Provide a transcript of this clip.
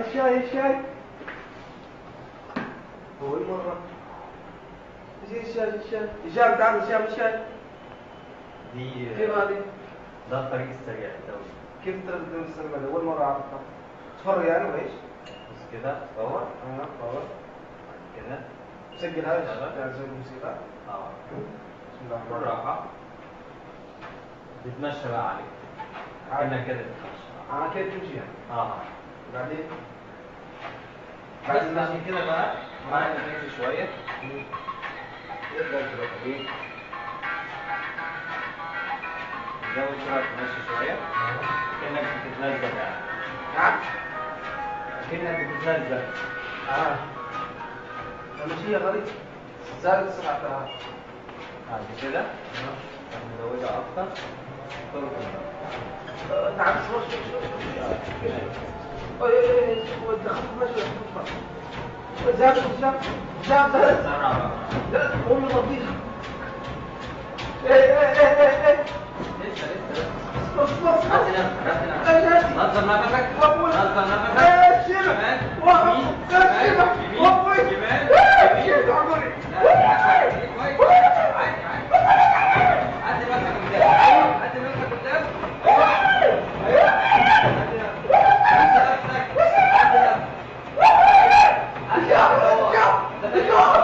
الشاي الشاي أول مرة؟ إيش الشاي الشاي هشام تعال هشام الشاي دي كيف هذه؟ ده الطريق السريع الدولي كيف تردد السلمى أول مرة أعرفها. تفرج يعني وإيش؟ بس كده صور أنا والله كده. سجل هذا زي الموسيقى آه. بسم الله الرحمن بالراحة. بتمشى بقى عليك. كأنك كده بتمشى. آه كيف تمشي يعني. آه. بعدين بس عشان كده بقى معانا نمشي شوية. يبدأ الطريق نزود سرعة المشي شوية. كأنك بتتنزل يعني نعم؟ كأنك بتتنزل آه. المشي غريب زادت سرعتها بعد كده نزودها أكتر. تركض آه، تعال شوي شوي شوي شوي اي اي اي دخلت مشي زاد زاد زاد زاد سرعة بقى لا قوم لطيف إيه إيه إيه إيه لسه لسه بس بس بس هات نفسك هات إيه نفسك نظم نفسك Yeah.